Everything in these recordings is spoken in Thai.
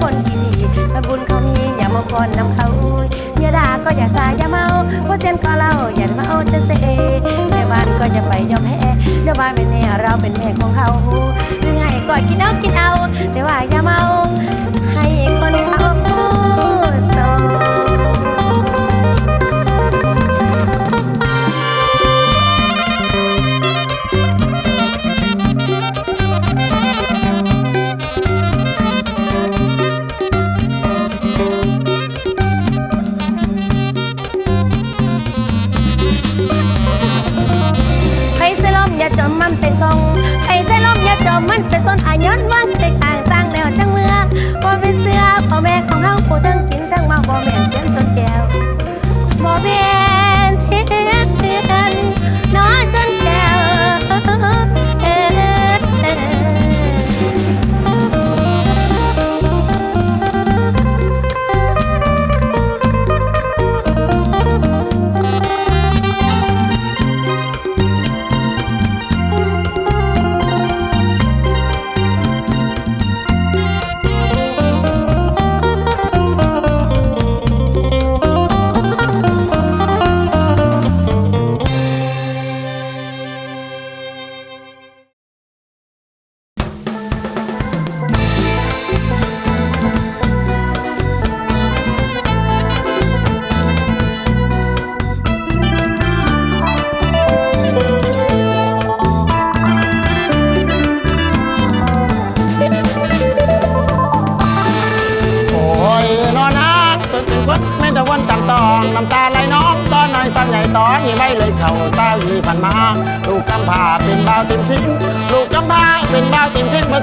คนดีถ้าบุญเขามีอย่ามาพอนำเขาอย่าด่าก็อย่าสายอย่าเมาเพราะเส้นก็เล่าอย่ามาเอาจนเสแม่บ้านก็จะไปยอมแพ้เดี๋ยวบ้านเป็นแม่เราเป็นแม่ของเขาหรือไงก็กินเอากินเอา แต่ว่าอย่าเมา ให้คนเขา อย่า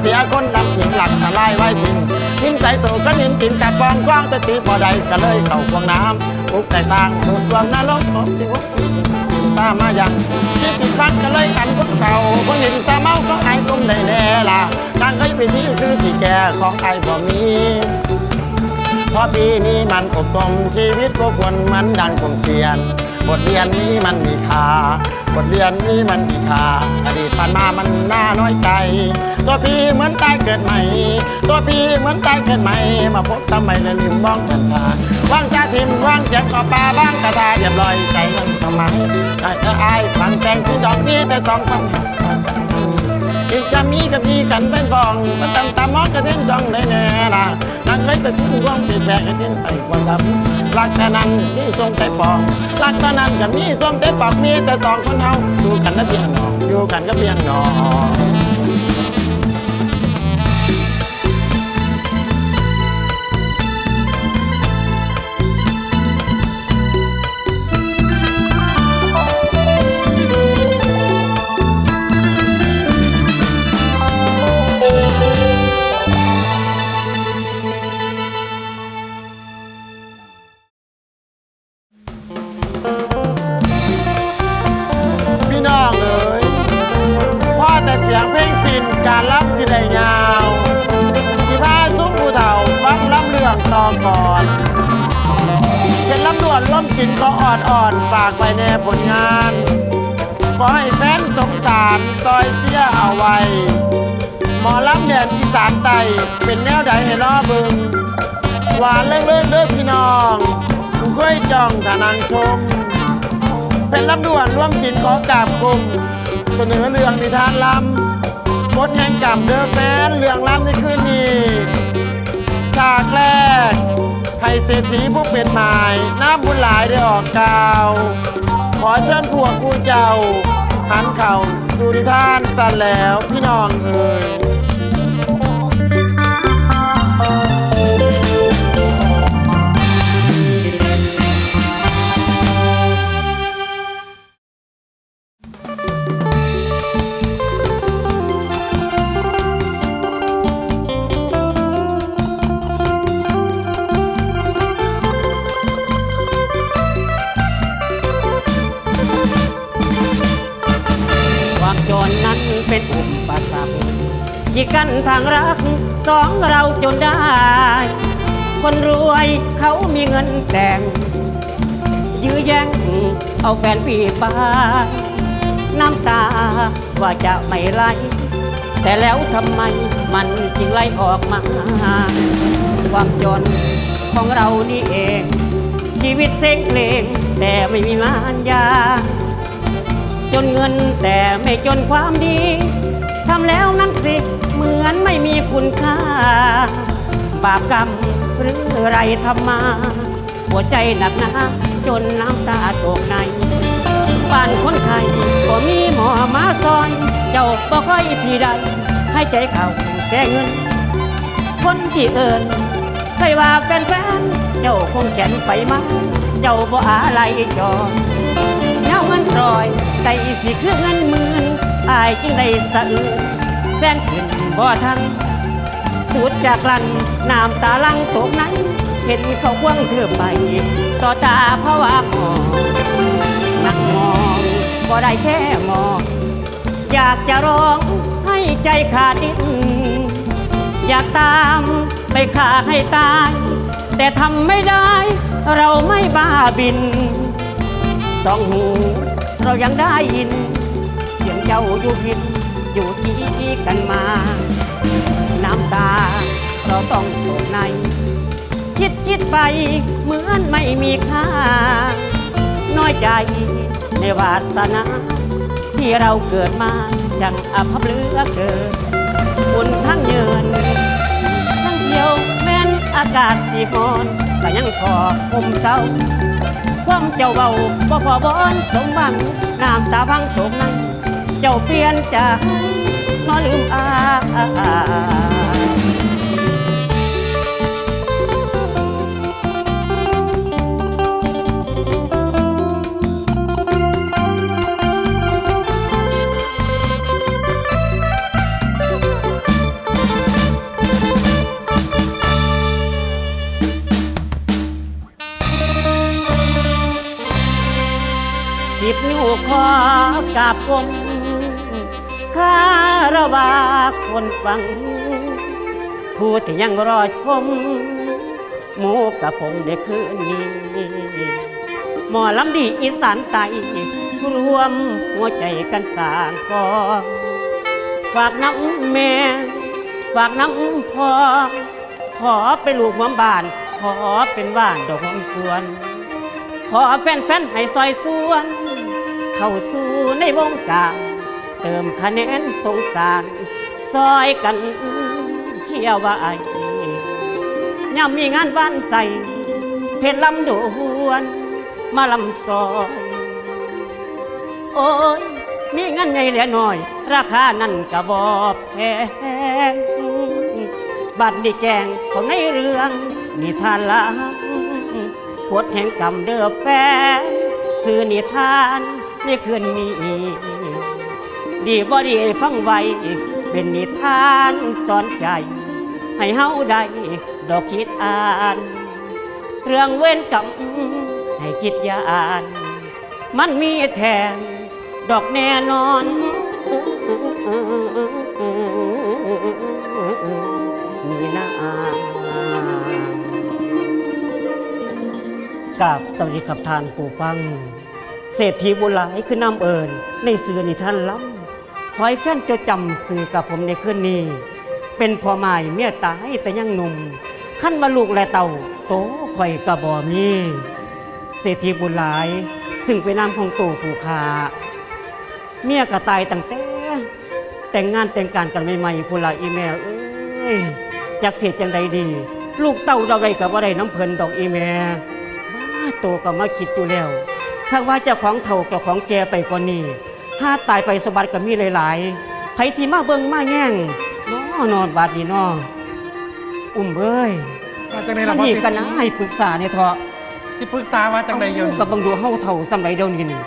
เสียคนดำทิ้งหลักทลายไว้สิ้นทิ้งใส่สู่ก็นินกินกัดปองกว้างสติพอใดก็เลยเข่าควงน้ำอุกแตกต่างดูดรวมนรกของที่วัดตามมาอย่างชีวิคันก็เลยอันคนเก่าคนห็นสาเมาก็ไอ้กลมได้แน่ล่ะนางเคยไปที่คือสีแก่ของไอ้บ่มีพราะปีนี้มันอบรมชีวิตก็ควรมันดังคงเทียน บทเรียนนี้มันมีค่า บทเรียนนี้มันมีค่าอดีตผ่านมามันน่าน้อยใจ ตัวพี่เหมือนตายเกิดใหม่ ตัวพี่เหมือนตายเกิดใหม่ มาพบสมัยและลืมมองกัญชาว่างจาทิมว่างเจ็บกอปลาบ้างกระทาเรียบร้อยใจมันทำไมไอ้เออไอ้ฟังแตงที่ดอกนี้แต่สองความอีกจะมีกับมีกันเป็นบองมันตำตามอกกระเด้งดองได้แน่ล่ะนางเคยตะคุ้งว่องปีแผลกระเด้งใส่ความดำ รักแต่นั้นมีทรงแต่ปองรักแต่นั้นกับมีทรงแต่ปอกมีแต่สองคนเฮาดูกันนะเพียงหนออยู่กันก็เพียงหนอง เศรษฐีผู้เป็นหมาย น้ำบุญหลายได้ออกกล่าว ขอเชิญพวกผู้เจ้าหันเข่าสู่นิทานสันแล้วพี่น้องเอ่ย กันทางรัก สองเราจนได้ คนรวยเขามีเงินแต่ง ยื้อแย่งเอาแฟนพี่ไปน้ำตาว่าจะไม่ไหลแต่แล้วทำไมมันจึงไหลออกมา ความจนของเรานี่เอง ชีวิตเซ็งเลงแต่ไม่มีมารยา จนเงินแต่ไม่จนความดีำแล้วนั้นสิ เหมือนไม่มีคุณค่า บาปกรรมหรือไรทำมา หัวใจหนักหนาจนน้ำตาตกในบ้านคนไทยก็มีหมอมาซอย เจ้าบ่ค่อยพี่ใดให้ใจเขาแต่เงิน คนที่เอิญเคยว่าแฟนๆเจ้าคงแขนไปมาเจ้าบ่อะไรจอเงาเงินรอยใจสิคือเงินหมื่นอายจึงได้สะอื้น แซงขึ้นบ่ทันสูดจากลันน้ำตาลังตกนั้น เห็นเขาควงเธอไป ต่อตาเพราะวามองนั่งมองก็ได้แค่มอง อยากจะร้องให้ใจขาดดินอยากตามไปฆ่าให้ตาย แต่ทำไม่ได้ เราไม่บ้าบิน สองหูเรายังได้ยิน เสียงเจ้าอยู่พิน อยู่ที่กันมา น้ำตาเราต้องโศกใน คิดคิดไปเหมือนไม่มีค่า น้อยใจในวาสนา ที่เราเกิดมาจังอภัพเหลือเกินบุญทั้งเยิน ทั้งเที่ยวแม้นอากาศสีฟอนก็ยังขอคุมเศร้าความเจ้าเบาบ่พอบอนสมหวังน้ำตาพังโศกนั้น เจ้าเปลี่ยนจากนอลืมอาสิบนิ้วขอกราบกน คาราวาคนฟัง ผู้ที่ยังรอชม หมูกับผมในคืนนี้ หมอลำดีอีสานไตรวมหัวใจกันสางกองฝากน้ำแม่ ฝากน้ำพอขอเป็นลูกหวมบ้าน ขอเป็นบ้านดอกหอมสวน ขอแฟนๆให้ซอยส่วน เข้าสู่ในวงการ เติมคะแนนสงสารซอยกันเชี่ยวว่าไอ้ย่ำมีงานบ้านใส่ เพชรลำดวนมาลำซอย โอ้ย มีเงินใหญ่เหลือน้อย ราคานั่นกระบอบแพงบัดดีแจงของในเรื่องนิทานลังพดแห่งกรรมเด้อแฟนสื่อนิทานในคืนนี้ ดีบ่ดีฟังไว้เป็นนิทานสอนใจ ให้เฮาได้ดอกคิดอ่าน เรื่องเว้นกรรมให้คิดยาอ่าน มันมีแทนดอกแน่นอนนี่นะกับสวัสดีครับทานผู้ฟัง เศรษฐีบุหลายคือน้ำเอิญในสื่อนิทานล้ำ ขอให้แฟนจดจำสื่อกับผมในคืนนี้ เป็นพ่อไม้เมียตายแต่ยังหนุ่มขั้นมาลูกและเต่าโตข่อยกระบอมีเศรษฐีบุญหลาย ซึ่งเป็นนามของตู่ผู้ขาเมียก็ตายตั้งแต่แต่งงานแต่งการกันใหม่ๆพุ่นละอีแม่เอ้ยจักเสียจังใดดี ลูกเต้าเราได้กับว่าได้น้ำเพลินดอกอีแม่มาโตก็มาคิดอยู่แล้วถ้าว่าเจ้าของเถ่าเจ้าของแกไปกว่านี้ ถ้าตายไปสมบัติก็มีหลายๆไผที่มาเบิ่งมาแย่งน้อนอนบาดนี่น้ออุ้มเอ้ยมาจังไดมัล่ะนพ่อนี่เศรษกันฐีนะให้ปรึกษาเนี่ยเถอะสิปรึกษาว่าจังไดเดี๋ยวนี้กับบังดูเฮาเถ่าสมัยเดียวนี้นี่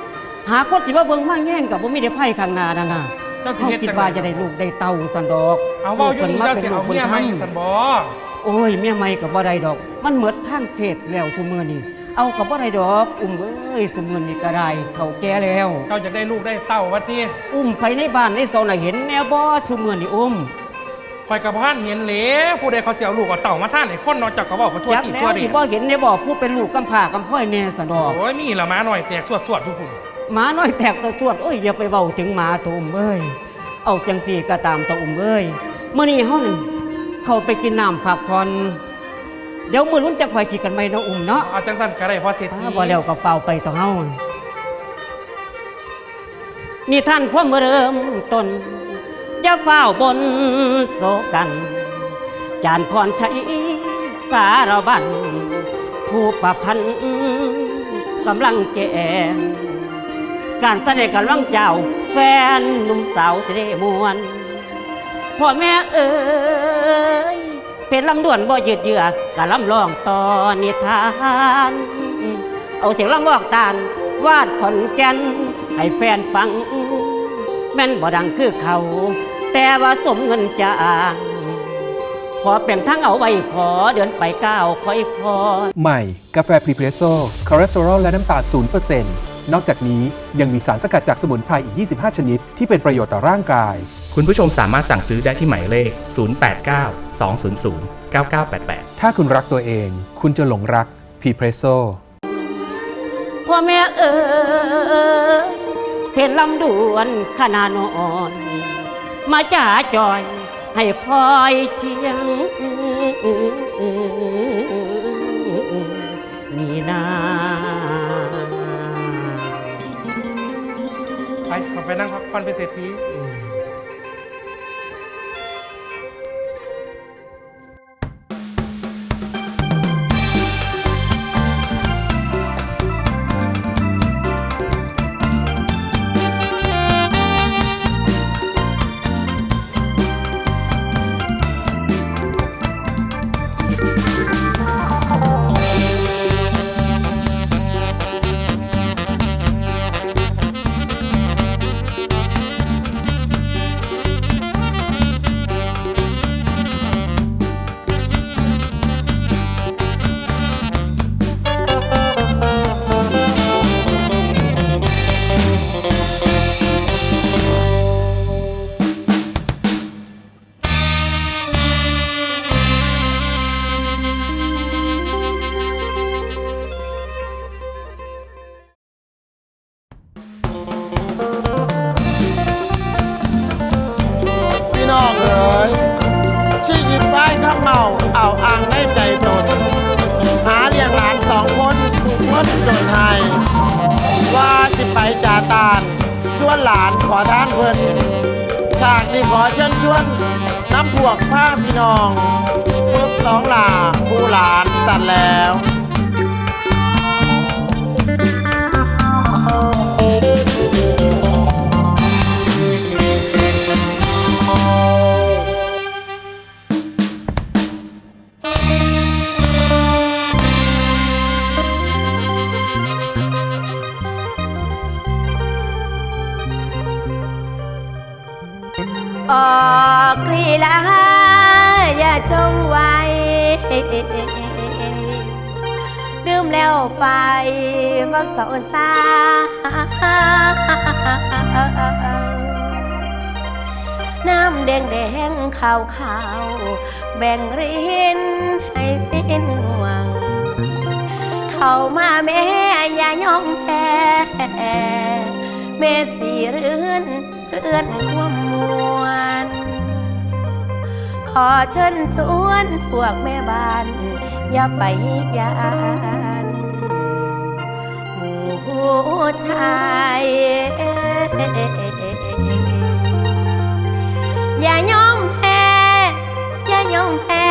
หาคนที่มาเบิ่งมาแย่งกับบ่มีได้ไพ่ข้างหน้านั่นน่ะเจ้าสิเฮาเฮ็ดคิดจังว่าไดจะได้ลูกได้เต้าสันดอกเอาเว้าอยู่นี่เจ้าสิเอาเมียมาอีกสันบ่ โอ้ยเมียใหม่กับบ่ได้ดอก มันเหมือนทางเพศแล้วซุมื้อนี้ เอากับบ่ได้ดอก อุ้มเอ้ยซุมื้อนี้ก็ได้เฒ่าแก่แล้ว เจ้าจะได้ลูกได้เต้าว่าติอุ้มไปในบ้านในโซนน่ะเห็นแนวบ่ซุมื้อนี้อุ้มคอยกับพ่านเห็นเหลผู้ใดเขาเสียลูกเอาเต่ามาท่านให้คนเนอกจากก็บอกว่าทั่วจักที่แล้ทั่ววดีที่บ่เห็นในบ่ผู้เป็นลูกกำพร้ากำพร้อยแน่สันดอก โอ้ยมีละหมาหน่อยแตกสวดสวดทุกคนหมาน้อยแตกตัวสวดเอ้ยอย่าไปเว้าถึงหมาตัวอุ้มเอ้ย เอาจังสี่ก็ตามตัวอุ้มเอ้ยมื้อนี้เฮานั่นเข้าไปกินน้ำพักผ่อน เดี๋ยวมื้อลุ้นจะคอยคิดกันใหม่เนาะอุ้มเนาะเอาจังสันก็ได้พ่อเศรษฐีถ้าบ่แล้วก็เฝ้าไปต่อเฮานี่ท่านพ่อเริ่มต้นอย่าเฝ้าบนโศกัน จานพรชัยสารบันผู้ประพันธ์กำลังแก่การแสดงกำลังเจ้า แฟนหนุ่มสาวเสดมวนพ่อแม่เอ๋ย เป็นลำด่วนบ่ยืดเยือกกะลำลองต่อนิทาน เอาเสียงลำบอกตานวาดขอนแก่นให้แฟนฟัง แม่นบ่ดังคือเขา แต่ว่าสมเงินจางขอแป่งทั้งเอาไว้ขอเดินไปก้าวค่อยพอ ใหม่ กาแฟพรีเพรสโซ่คอเลสเตอรอลและน้ำตาล0%น นอกจากนี้ยังมีสารสกัดจากสมุนไพรอีก 25 ชนิด ที่เป็นประโยชน์ต่อร่างกาย คุณผู้ชมสามารถสั่งซื้อได้ที่หมายเลข 089 200 9988 ถ้าคุณรักตัวเอง คุณจะหลงรักพรีเพรสโซ่พ่อแม่เอ๋ยเห็นลำดวนขนาดนอน มาจ่าจอย ให้พลอยเชียงนี่นา ไปเอาไปนั่งพักผ่อนไปเศรษฐี นเพิ่นฉากนี้ขอเชิญชวนน้ำพวกผ้าพี่น้องพวกสองหลาผู้หลานตัดแล้ว แล้วไปวักเสาสาน้ำแดงแดงขาวขาวแบ่งรินให้เป็นห่วง เข้ามาแม่อย่ายอมแพ้เมสีรื่นเพื่อนความมวลขอเชิญชวนพวกแม่บ้าน อย่าไปยาน ชายอย่ายอมแพ้ อย่ายอมแพ้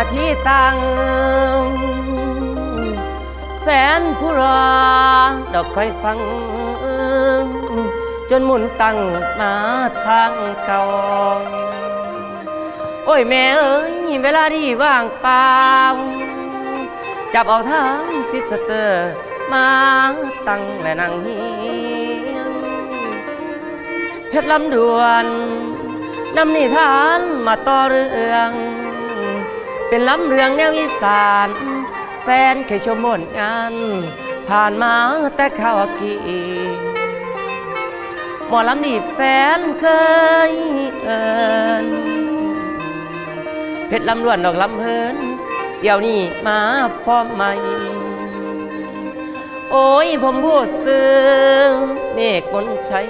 นาทีตังแฟนผู้รอ ดอกคอยฟัง จนมุนตั้งมาทางเก่าโอ้ยแม่เอ้ยเวลาดีว่างเปล่าจับเอาทางซิสเตอร์ มาตั้งและนั่งเฮียงเพชรลำดวนนำนิทานมาต่อเรื่อง เป็นลำเรืองแนวอีสาน แฟนเคยชมผลงาน ผ่านมาแต่ข่าวกีหมอลำนี่แฟนเคยเอินเพชรลำดวนดอกลำเฮินเดี๋ยวนี้มาฟอมใหม่ โอ้ยผมพูดซึ้งเมฆบนชัย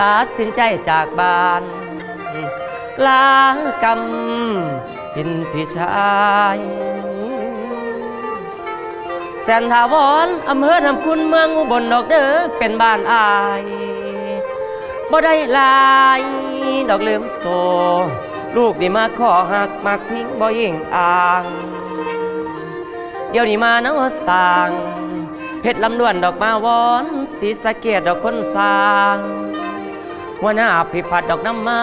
ตัดสินใจจากบ้าน ลากรรมพินพี่ชายแสนถาวรอำเภอทำคุณเมืองอุบลดอกเด้อเป็นบ้านอายบ่ได้ลายดอกลืมโต ลูกนี่มาขอหักมักทิ้งบ่ยิ่งอ่าง เดี๋ยวนี้มาเนาะสร้างเพชรลำดวนดอกมาวอนสีสะเกดดอกคนสร้างหัวหน้าพิพัฒน์ดอกน้ำมา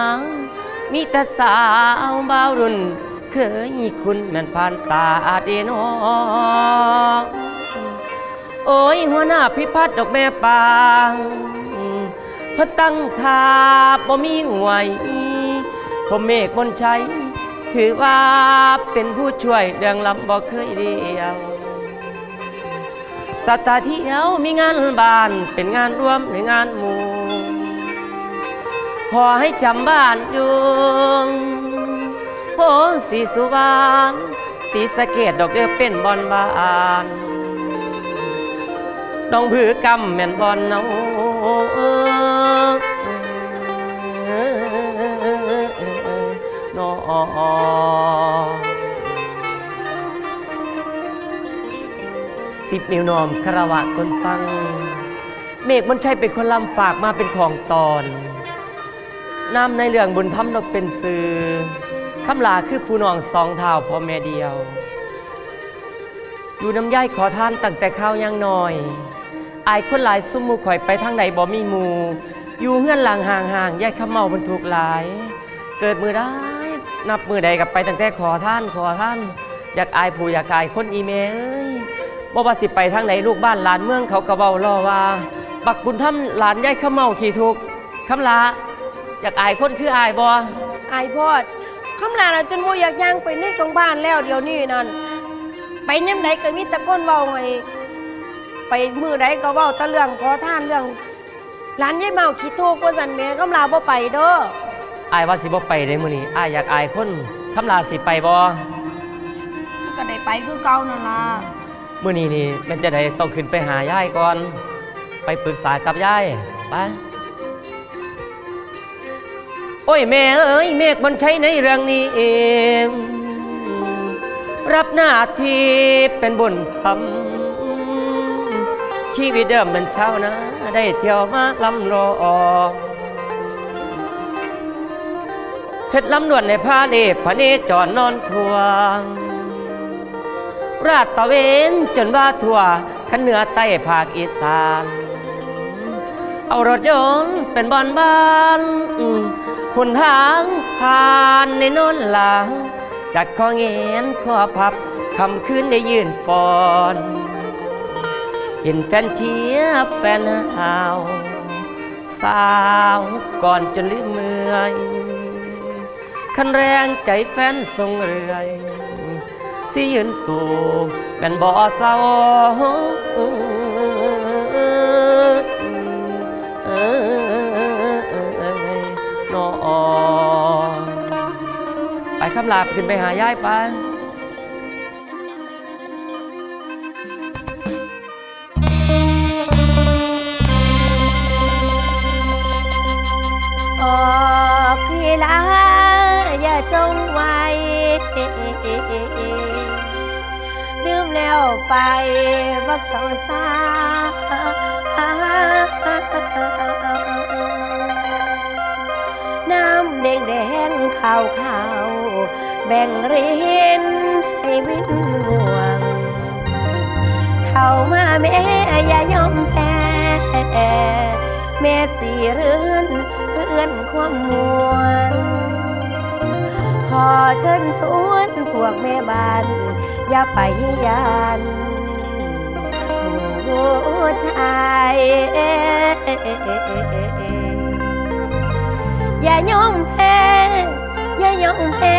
มีแต่สาวบ่าวรุ่น เคยคุณแม่นผ่านตาเดนอโอ้ยหัวหน้าพิพัฒน์ดอกแม่ปางพระตั้งทาบ่มีหวยผมเมฆบนชัยถือว่าเป็นผู้ช่วยเรื่องลำบ่เคยเดียวสัตตาเที่ยวมีงานบ้านเป็นงานรวมในงานหมู่ พอให้จำบ้านยู่โพสีสุวรรณสีสะเกดดอกเดือเป็นบอนบานน้องผือกำแม่นบอนเนาน้อสิบนิ้วนอมคารวะคนฟัง เมฆมันใช่เป็นคนลำฝากมาเป็นของตอน น้ำในเรื่องบุญธรรมนกเป็นสื่อคำลาคือผู้น้องสองเท้าพ่อแม่เดียว อยู่น้ำย่ายขอท่านตั้งแต่ข้าวยังน้อย อายคนหลายซุ่มมูข่อยไปทางใดบ่มีมู อยู่เฮือนหลังห่างห่างๆย่ายข้าเมาบรรทุกหลาย เกิดมือได้นับมือใดกับไปตั้งแต่ขอท่านขอท่าน อยากอายผู้อยากอายคนอีเมเอ้ยบ่ว่าสิไปทางไหนลูกบ้านหลานเมืองเขากระเบารอว่า บักบุญธรรมหลานย่ายข้าเมาขี่ทุกคำลา อยากอายคนคืออายบออายพอดคำลาน่ะจนบ่อยากย่างไปในตรงบ้านแล้วเดี๋ยวนี้นั่นไปย่ำไหนก็มีแตะก้นเว้าไงไปมือใดก็เว้าแตะเรื่องขอทานเรื่องร้านยายเมาขี้ทูกว่าสันแม่คำลาบ่ไปเด้ออายว่าสิบ่ไปในมื้อนี้อายอยากอายคนคำลาสิไปบ่ก็ได้ไปคือเก่านั่นล่ะมื้อนี้นี่มันจะได้ต้องขึ้นไปหายายก่อน ไปปรึกษากับยายไป โอ้ยแม่เอ้ยเมฆมันใช้ในเรื่องนี้เอง รับหน้าที่เป็นบุญธรรมชีวิตเดิมเป็นชาวนาได้เที่ยวมาลำรอเพชรลำนวนในพาเนพระเนจรนอนทวง ราดตะเวนจนว่าทั่วขันเหนือใต้ภาคอีสาน เอารถยนต์เป็นบอนบ้าน หุ่นทางผ่านในโนนหลังจากข้อเงียนข้อพับคำคืนได้ยืนฟอน เห็นแฟนเชียร์แฟนหาวสาวก่อนจนลืมเมื่อยคันแรงใจแฟนทรงเรื่อยสิยืนสู่แม่นบ่เศร้า คำลาขึ้นไปหายายไปออกทีลาอย่าจงไว้ดื่มแล้วไปบักสาวสา น้ำแดงแดงขาวขาวแบ่งเรินให้วินห่วง เข้ามาแม่อย่ายอมแพ้ แม่สีเรือนเพื่อนความมวลขอเชิญชวนพวกแม่บ้าน อย่าไปยานหมู่ชาย อย่ายอมแพ้อย่ายอมแพ้